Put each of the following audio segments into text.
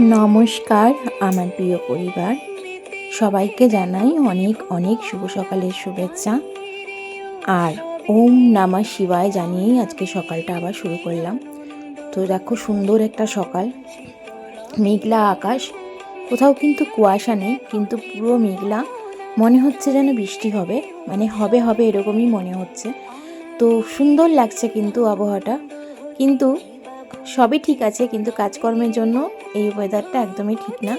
নমস্কার, আমার প্রিয় পরিবার। সবাইকে জানাই অনেক অনেক শুভ সকালের শুভেচ্ছা। আর ওম নামা শিবায় জানিয়েই আজকে সকালটা আবার শুরু করলাম। তো দেখো সুন্দর একটা সকাল। মেঘলা আকাশ। কোথাও কিন্তু কুয়াশা নেই, কিন্তু পুরো মেঘলা। মনে হচ্ছে যেন বৃষ্টি হবে। মানে হবে হবে এরকমই মনে হচ্ছে। তো সুন্দর লাগছে কিন্তু আবহাওয়াটা। কিন্তু সবই ঠিক আছে, কিন্তু কাজকর্মের জন্য এই ওয়েদারটা একদমই ঠিক না।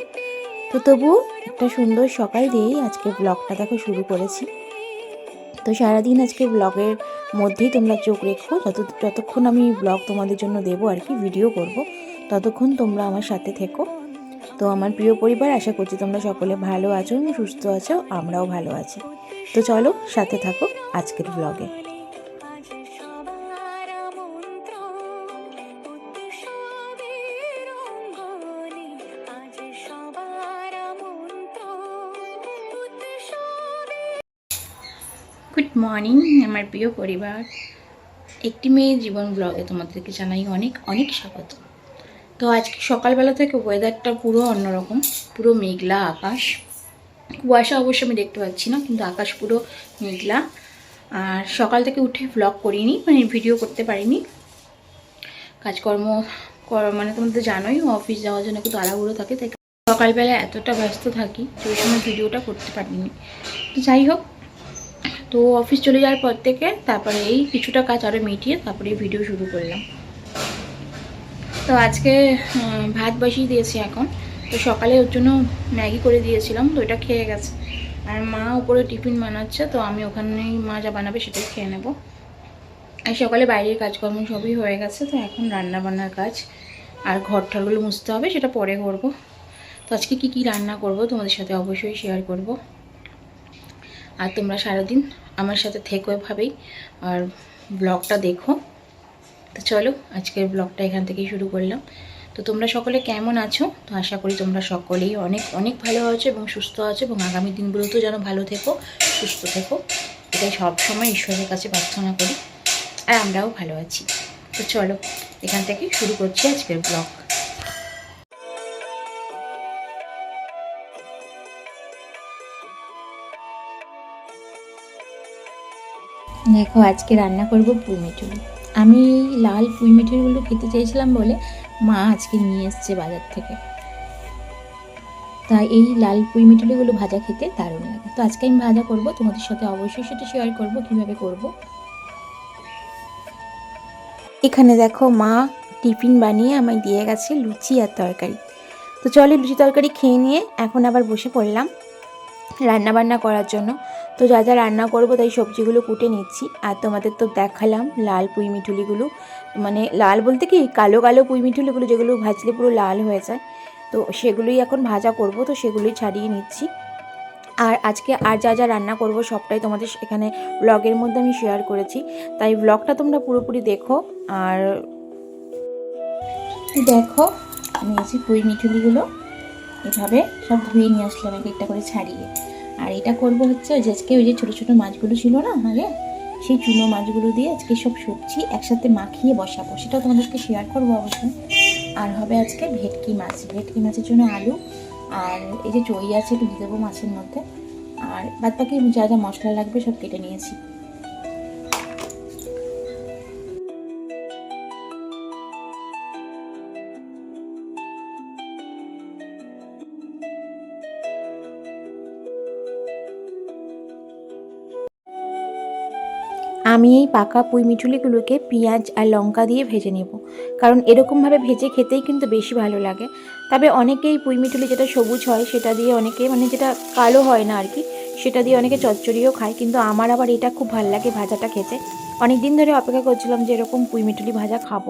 তো তবু একটা সুন্দর সকাল দিয়েই আজকে ব্লগটা দেখো শুরু করেছি। তো সারাদিন আজকে ব্লগের মধ্যেই তোমরা চোখ রেখো, যত যতক্ষণ আমি ব্লগ তোমাদের জন্য দেবো আর কি ভিডিও করব, ততক্ষণ তোমরা আমার সাথে থেকো। তো আমার প্রিয় পরিবার, আশা করছি তোমরা সকলে ভালো আছো সুস্থ আছো, আমরাও ভালো আছি। তো চলো সাথে থাকো আজকের ব্লগে মর্নিং, আমার প্রিয় পরিবার। একটি মেয়ে জীবন ব্লগে তোমাদেরকে জানাই অনেক অনেক স্বাগত। তো আজকে সকালবেলা থেকে ওয়েদারটা পুরো অন্যরকম, পুরো মেঘলা আকাশ। কুয়াশা অবশ্য আমি দেখতে পাচ্ছি না, কিন্তু আকাশ পুরো মেঘলা। আর সকাল থেকে উঠে ব্লগ করিনি মানে ভিডিও করতে পারিনি। কাজকর্ম কর- মানে তোমাদের জানোই অফিস যাওয়ার জন্য একটু তাড়াহুড়ো থাকে, তাই সকালবেলা এতটা ব্যস্ত থাকি যে সময় ভিডিওটা করতে পারিনি। তো যাই হোক তো অফিস চলে যাওয়ার পর থেকে তারপরে এই কিছুটা কাজ আরও মিটিয়ে তারপরে ভিডিও শুরু করলাম। তো আজকে ভাত বসিয়ে দিয়েছি এখন। তো সকালে ওর জন্য ম্যাগি করে দিয়েছিলাম, তো ওটা খেয়ে গেছে। আর মা উপরে টিফিন বানাচ্ছে, তো আমি ওখানেই মা যা বানাবে সেটাই খেয়ে নেব। আর সকালে বাইরের কাজকর্ম সবই হয়ে গেছে, তো এখন রান্না বান্নার কাজ আর ঘর ঠরগুলো মুছতে হবে, সেটা পরে করব। তো আজকে কি কি রান্না করব তোমাদের সাথে অবশ্যই শেয়ার করব। আর তোমরা সারাদিন আমার সাথে থেকো এভাবেই আর ব্লগটা দেখো। তো চলো, আজকের ব্লগটা এখান থেকেই শুরু করলাম। তো তোমরা সকলে কেমন আছো? তো আশা করি তোমরা সকলেই অনেক অনেক ভালো আছো এবং সুস্থ আছো এবং আগামী দিনগুলোতেও যেন ভালো থেকো, সুস্থ থেকো। এটাই সবসময় ঈশ্বরের কাছে প্রার্থনা করি। আর আমরাও ভালো আছি। তো চলো, এখান থেকে শুরু করছি আজকের ব্লগ। দেখো, আজকে রান্না করব পুঁই মিঠুরি। আমি লাল পুঁই মিঠুরিগুলো খেতে চেয়েছিলাম বলে মা আজকে নিয়ে এসছে বাজার থেকে। তাই এই লাল পুঁই মিঠুরিগুলো ভাজা খেতে দারুণ লাগে। তো আজকে আমি ভাজা করব, তোমাদের সাথে অবশ্যই সেটা শেয়ার করব, কীভাবে করব। এখানে দেখো মা টিফিন বানিয়ে আমায় দিয়ে গেছে লুচি আর তরকারি। তো চলে লুচি তরকারি খেয়ে নিয়ে এখন আবার বসে পড়লাম। রান্না বান্না করার জন্য। তো যা যা রান্না করব তাই সবজিগুলো কুটে নিচ্ছি। আর তোমাদের তো দেখালাম লাল পুঁই মিঠুলিগুলো। মানে লাল বলতে কি? কালো কালো পুঁই মিঠুলিগুলো যেগুলো ভাজলে পুরো লাল হয়ে যায়। তো সেগুলোই এখন ভাজা করব, তো সেগুলোই ছাড়িয়ে নিচ্ছি। আর আজকে আর যা যা রান্না করব সবটাই তোমাদের এখানে ব্লগের মধ্যে আমি শেয়ার করেছি। তাই ব্লগটা তোমরা পুরোপুরি দেখো। আর দেখো এই পুঁই মিঠুলিগুলো এভাবে সব ধুয়ে নিয়ে আসলাম, এক একটা করে ছাড়িয়ে। আর এটা করব হচ্ছে আজকে ওই যে ছোটো ছোটো মাছগুলো ছিল না আগে সেই চুনো মাছগুলো দিয়ে আজকে সব সবজি একসাথে মাখিয়ে বসাবো। সেটাও তোমাদেরকে শেয়ার করব অবশ্যই। আর হবে আজকে ভেটকি মাছ। ভেটকি মাছের জন্য আলু আর এই যে চই আছে, একটু দিয়ে দেবো মাছের মধ্যে। আর বাদ বাকি যা যা মশলা লাগবে সব কেটে নিয়েছি। আমি এই পাকা পুঁই মিঠুলিগুলোকে পেঁয়াজ আর লঙ্কা দিয়ে ভেজে নেব। কারণ এরকমভাবে ভেজে খেতেই কিন্তু বেশি ভালো লাগে। তবে অনেকেই পুঁই মিঠুলি যেটা সবুজ হয়, সেটা দিয়ে অনেকে মানে যেটা কালো হয় না আর কি, সেটা দিয়ে অনেকে চচ্চড়িও খায়। কিন্তু আমার আবার এটা খুব ভালো লাগে ভাজাটা খেতে। অনেক দিন ধরে অপেক্ষা করছিলাম যে এরকম পুঁই মিঠুলি ভাজা খাব।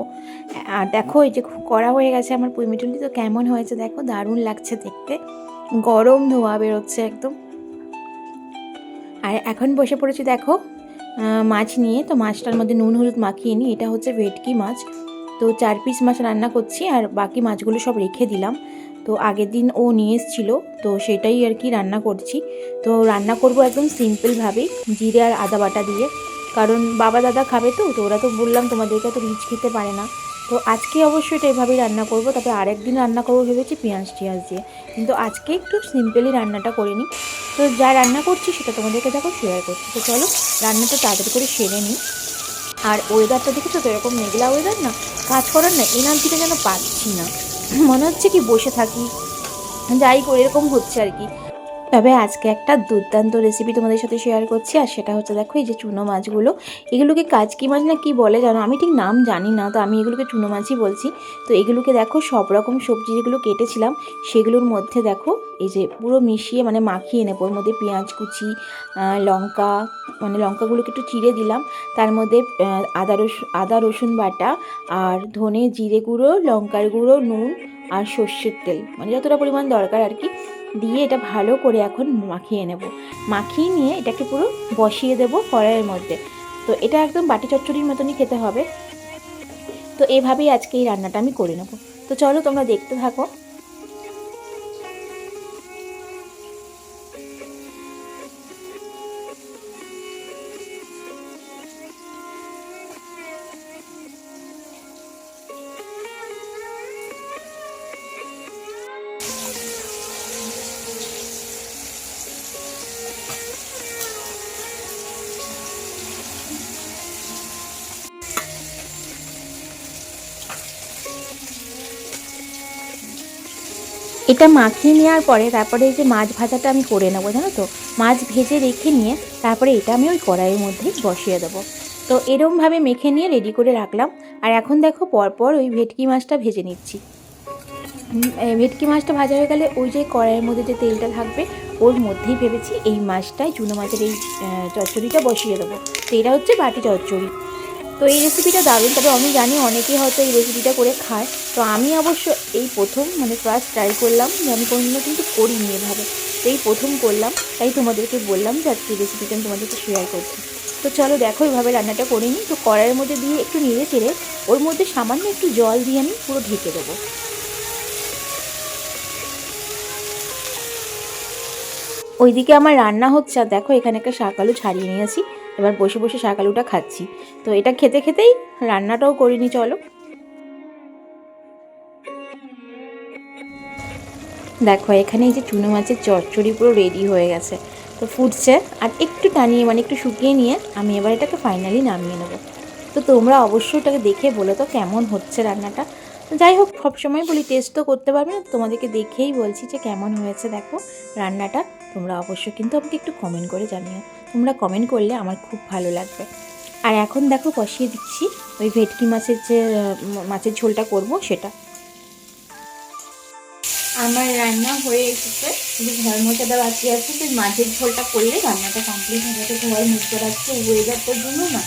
আর দেখো এই যে খুব কড়া হয়ে গেছে আমার পুঁই মিঠুলি, তো কেমন হয়েছে দেখো, দারুণ লাগছে দেখতে। গরম ধোয়া বেরোচ্ছে একদম। আর এখন বসে পড়েছি দেখো মাছ নিয়ে, তো মাছটার মধ্যে নুন, হলুদ মাখিয়ে নিই এটা হচ্ছে ভেটকি মাছ। তো চার পিস মাছ রান্না করছি, আর বাকি মাছগুলো সব রেখে দিলাম। তো আগের দিন ও নিয়ে এসেছিল, তো সেটাই আর কি রান্না করছি। তো রান্না করব একদম সিম্পলভাবেই জিরে আর আদা বাটা দিয়ে। কারণ বাবা দাদা খাবে তো তো ওরা তো বললাম তোমাদেরকে তো রিচ খেতে পারে না। তো আজকে অবশ্যই এটা এভাবেই রান্না করব, তবে আরেকদিন রান্না করব ভেবেছি পেঁয়াজ টিয়াজ দিয়ে। কিন্তু আজকে একটু সিম্পলি রান্নাটা করে নিই তো যা রান্না করছি সেটা তোমাদেরকে দেখো শেয়ার করছি। তো চলো, রান্নাটা তাড়াতাড়ি করে সেরে নিই। আর ওয়েদারটা দেখেছ তো এরকম মেঘলা ওয়েদার না? কাজ করার না এনার্জিটা যেন পাচ্ছি না। মনে হচ্ছে কি বসে থাকি। যাই করে এরকম হচ্ছে আর কি। তবে আজকে একটা দুর্দান্ত রেসিপি তোমাদের সাথে শেয়ার করছি, আর সেটা হচ্ছে দেখো এই যে চুনো মাছগুলো। এগুলোকে কাজকি মাছ না কি বলে জানো? আমি ঠিক নাম জানি না, তো আমি এগুলোকে চুনো মাছই বলছি। তো এগুলোকে দেখো সব রকম সবজি যেগুলো কেটেছিলাম, সেগুলোর মধ্যে দেখো এই যে পুরো মিশিয়ে মানে মাখিয়ে নেব। ওর মধ্যে পেঁয়াজ কুচি লঙ্কা মানে লঙ্কাগুলোকে একটু চিড়ে দিলাম। তার মধ্যে আদা রসুন আদা রসুন বাটা আর ধনে জিরে গুঁড়ো, লঙ্কার গুঁড়ো, নুন আর সর্ষের তেল। মানে যতটা পরিমাণ দরকার আর কি। দিয়ে এটা ভালো করে এখন মাখিয়ে নেব। মাখিয়ে নিয়ে এটাকে পুরো বসিয়ে দেব কড়াইয়ের মধ্যে। তো এটা একদম বাটি চচ্চড়ির মতনই খেতে হবে। তো এভাবেই আজকে এই রান্নাটা আমি করে নেব। তো চলো তোমরা দেখতে থাকো। এটা মাখিয়ে নেওয়ার পরে তারপরে এই যে মাছ ভাজাটা আমি করে নেব, জানো তো? মাছ ভেজে রেখে নিয়ে তারপরে এটা আমি ওই কড়াইয়ের মধ্যেই বসিয়ে দেবো। তো এরমভাবে মেখে নিয়ে রেডি করে রাখলাম। আর এখন দেখো পরপর ওই ভেটকি মাছটা ভেজে নিচ্ছি। ভেটকি মাছটা ভাজা হয়ে গেলে ওই যে কড়াইয়ের মধ্যে যে তেলটা থাকবে, ওর মধ্যেই ভেবেছি এই মাছটাই চুনো মাছের এই চচ্চড়িটা বসিয়ে দেবো। তো এটা হচ্ছে বাটি চচ্চড়ি। তো এই রেসিপিটা দারুণ। তবে আমি জানি অনেকেই হয়তো এই রেসিপিটা করে খায়। তো আমি অবশ্য এই প্রথম মানে ফার্স্ট ট্রাই করলাম যে আমি কোনোদিনও কিন্তু করিনি এভাবে। তো এই প্রথম করলাম, তাই তোমাদেরকে বললাম যে আজকে রেসিপিটা আমি তোমাদেরকে শেয়ার করছি। তো চলো দেখো এইভাবে রান্নাটা করে নিই। তো কড়াইয়ের মধ্যে দিয়ে একটু নেড়ে চেড়ে ওর মধ্যে সামান্য একটু জল দিয়ে আমি পুরো ঢেকে দেবো। ওইদিকে আমার রান্না হচ্ছে, আর দেখো এখানে একটা শাক আলু ছাড়িয়ে নিয়েছি। এবার বসে বসে শাক আলুটা খাচ্ছি। তো এটা খেতে খেতেই রান্নাটাও করিনি চলো। দেখো, এখানে এই যে চুনো মাছের চচ্চড়ি পুরো রেডি হয়ে গেছে। তো ফুটছে, আর একটু টানিয়ে মানে একটু শুকিয়ে নিয়ে আমি এবার এটাকে ফাইনালি নামিয়ে নেব। তো তোমরা অবশ্যই এটাকে দেখে বলো তো কেমন হচ্ছে রান্নাটা। যাই হোক, সবসময় বলি টেস্ট তো করতে পারবে না, তোমাদেরকে দেখেই বলছি যে কেমন হয়েছে, দেখো রান্নাটা। তোমরা অবশ্যই কিন্তু আমাকে একটু কমেন্ট করে জানিও। তোমরা কমেন্ট করলে আমার খুব ভালো লাগবে। আর এখন দেখো বসিয়ে দিচ্ছি ওই ভেটকি মাছের যে মাছের ঝোলটা করব সেটা। আমার রান্না হয়ে এসেছে। শুধু ঘর মোছাটা বাকি আছে। তো মাছের ঝোলটা করলে রান্নাটা কমপ্লিট হয়ে তো ঘর মুছতে রাখছে। ওয়েদারটার জন্য না।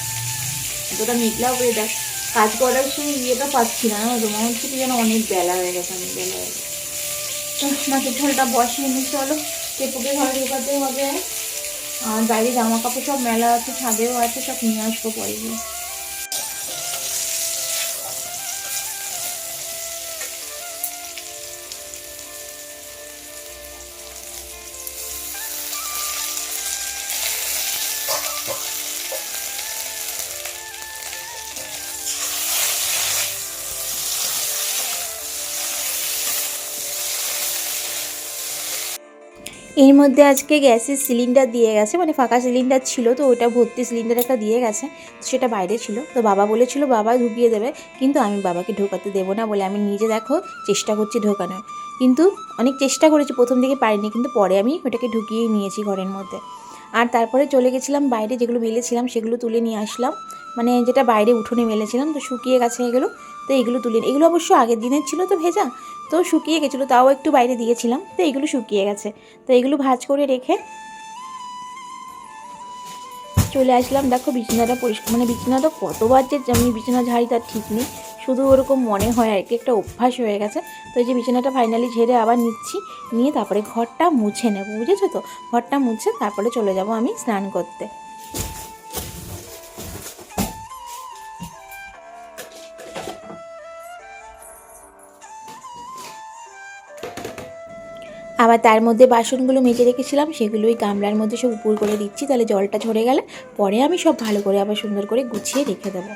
এতটা মেঘলা ওয়েদার কাজ করার সেই ইয়েটা পাচ্ছি না। জানো তো মনে হচ্ছে কি যেন অনেক বেলা হয়ে গেছে, অনেক বেলা হয়ে গেছে। মাছের ঝোলটা বসিয়ে নিই, চলো। টেপুকে ঘরে ঢোকাতে হবে। আর বাইরে জামা কাপড় সব মেলা আছে ছাদেও আছে সব নিয়ে আসব পরে গিয়ে। এর মধ্যে আজকে গ্যাসের সিলিন্ডার দিয়ে গেছে মানে ফাঁকা সিলিন্ডার ছিল তো ওটা ভর্তি সিলিন্ডার একটা দিয়ে গেছে, তো সেটা বাইরে ছিল। তো বাবা বলেছিল, বাবা ঢুকিয়ে দেবে। কিন্তু আমি বাবাকে ঢোকাতে দেবো না বলে আমি নিজে দেখো চেষ্টা করছি ঢোকানোর। কিন্তু অনেক চেষ্টা করেছি, প্রথম দিকে পারিনি, কিন্তু পরে আমি ওটাকে ঢুকিয়ে নিয়েছি ঘরের মধ্যে। আর তারপরে চলে গেছিলাম বাইরে, যেগুলো মেলেছিলাম সেগুলো তুলে নিয়ে আসলাম। মানে যেটা বাইরে উঠোনে মেলেছিলাম, তো শুকিয়ে গেছে এগুলো। তো এগুলো তুলে, এগুলো অবশ্য আগের দিনের ছিল তো ভেজা তো শুকিয়ে গেছিল, তাও একটু বাইরে দিয়েছিলাম, তো এগুলো শুকিয়ে গেছে। তো এগুলো ভাজ করে রেখে চলে আসলাম। দেখো বিছানাটা পরিষ্কার মানে বিছানাটা কতবার যে আমি বিছানা ঝাড়ি, তার ঠিক নেই। শুধু ওরকম মনে হয় আর কি, একটা অভ্যাস হয়ে গেছে। তো এই যে বিছানাটা ফাইনালি ঝেড়ে আবার নিচ্ছি, নিয়ে তারপরে ঘরটা মুছে নেব, বুঝেছ তো? ঘরটা মুছে তারপরে চলে যাব আমি স্নান করতে। আবার তার মধ্যে বাসনগুলো মেজে রেখেছিলাম, সেগুলো ওই গামলার মধ্যে সব উপর করে দিচ্ছি, তাহলে জলটা ঝরে গেলে পরে আমি সব ভালো করে আবার সুন্দর করে গুছিয়ে রেখে দেবো।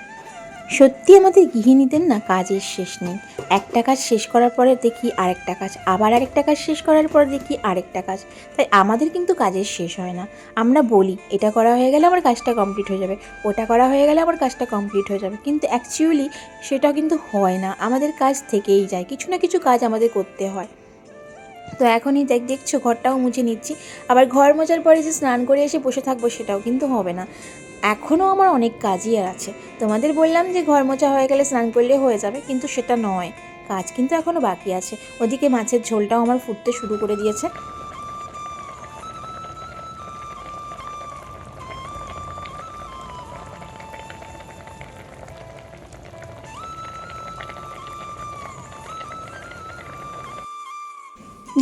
সত্যি আমাদের গৃহিণীদের না কাজের শেষ নেই। একটা কাজ শেষ করার পরে দেখি আরেকটা কাজ, আবার আরেকটা কাজ শেষ করার পর দেখি আরেকটা কাজ। তাই আমাদের কিন্তু কাজের শেষ হয় না। আমরা বলি, এটা করা হয়ে গেলে আমার কাজটা কমপ্লিট হয়ে যাবে, ওটা করা হয়ে গেলে আমার কাজটা কমপ্লিট হয়ে যাবে। কিন্তু অ্যাকচুয়ালি সেটা কিন্তু হয় না। আমাদের কাজ থেকেই যায়, কিছু না কিছু কাজ আমাদের করতে হয়। তো এখনই দেখ, দেখছ, ঘরটাও মুছে নিচ্ছি। আবার ঘর মোছার পরে যে স্নান করে এসে বসে থাকব সেটাও কিন্তু হবে না। এখনও আমার অনেক কাজই আছে। তোমাদের বললাম যে ঘর মোছা হয়ে গেলে স্নান করলে হয়ে যাবে, কিন্তু সেটা নয়। কাজ কিন্তু এখনও বাকি আছে। ওদিকে মাছের ঝোলটাও আমার ফুটতে শুরু করে দিয়েছে।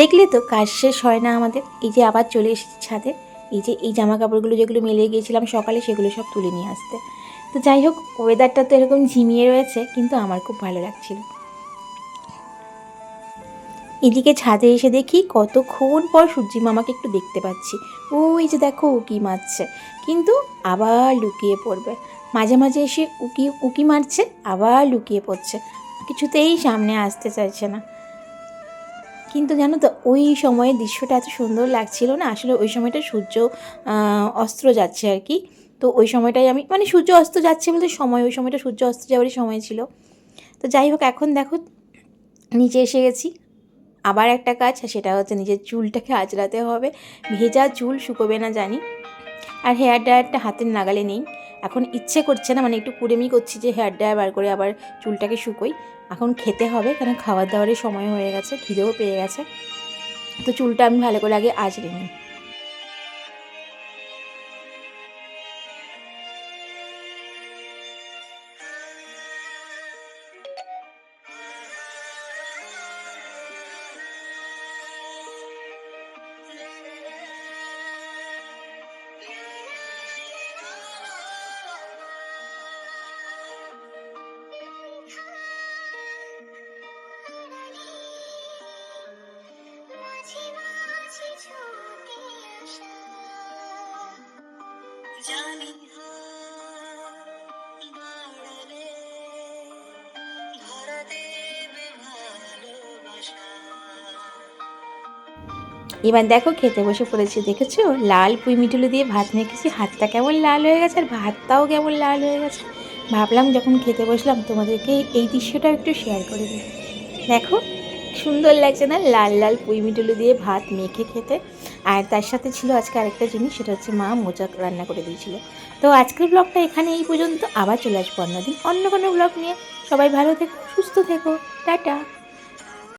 দেখলে তো কাজ শেষ হয় না আমাদের। এই যে আবার চলে এসেছি ছাদে। এই যে, এই জামা কাপড়গুলো যেগুলো মেলে গিয়েছিলাম সকালে, সেগুলো সব তুলে নিয়ে আসতে। তো যাই হোক ওয়েদারটা তো এরকম ঝিমিয়ে রয়েছে, কিন্তু আমার খুব ভালো লাগছিল। এদিকে ছাদে এসে দেখি কতক্ষণ পর সূর্যি মামাকে একটু দেখতে পাচ্ছি। ও এই যে দেখো উকি মারছে। কিন্তু আবার লুকিয়ে পড়বে। মাঝে মাঝে এসে উকি উকি মারছে, আবার লুকিয়ে পড়ছে। কিছুতেই সামনে আসতে চাইছে না। কিন্তু জানো তো, ওই সময়ের দৃশ্যটা এত সুন্দর লাগছিল না? আসলে ওই সময়টা সূর্য অস্ত্র যাচ্ছে আর কি। তো ওই সময়টাই আমি মানে সূর্য অস্ত যাচ্ছে বলতে সময়, ওই সময়টা সূর্য অস্ত যাওয়ারই সময় ছিল। তো যাই হোক, এখন দেখো, নিচে এসে গেছি। আবার একটা কাজ, সেটা হচ্ছে নিজের চুলটাকে আঁচড়াতে হবে। ভেজা চুল শুকোবে না জানি। আর হেয়ার ড্রায়ারটা হাতের নাগালে নেই। এখন ইচ্ছে করছে না মানে একটু কুড়েমি করছি যে হেয়ার ড্রায়ার বার করে আবার চুলটাকে শুকোই। এখন খেতে হবে, কারণ খাবার দাবারের সময় হয়ে গেছে, খিদেও পেয়ে গেছে। তো চুলটা আমি ভালো করে আগে আজ নিই। এবার দেখো খেতে বসে পড়েছি, দেখেছ? লাল পুঁই মিটুলো দিয়ে ভাত মেখেছি, হাতটা কেমন লাল হয়ে গেছে আর ভাতটাও কেমন লাল হয়ে গেছে। ভাবলাম যখন খেতে বসলাম তোমাদেরকে এই দৃশ্যটাও একটু শেয়ার করে দিই। দেখো সুন্দর লাগছে না? লাল লাল পুঁই মিটুলো দিয়ে ভাত মেখে খেতে। আর তার সাথে ছিল আজকে আরেকটা জিনিস, সেটা হচ্ছে মা মোচা রান্না করে দিয়েছিল। তো আজকের ব্লগটা এখানে এই পর্যন্ত। আবার চলে আসব অন্যদিন অন্য কোনো ব্লগ নিয়ে। সবাই ভালো থেকো, সুস্থ থেকো। টাটা।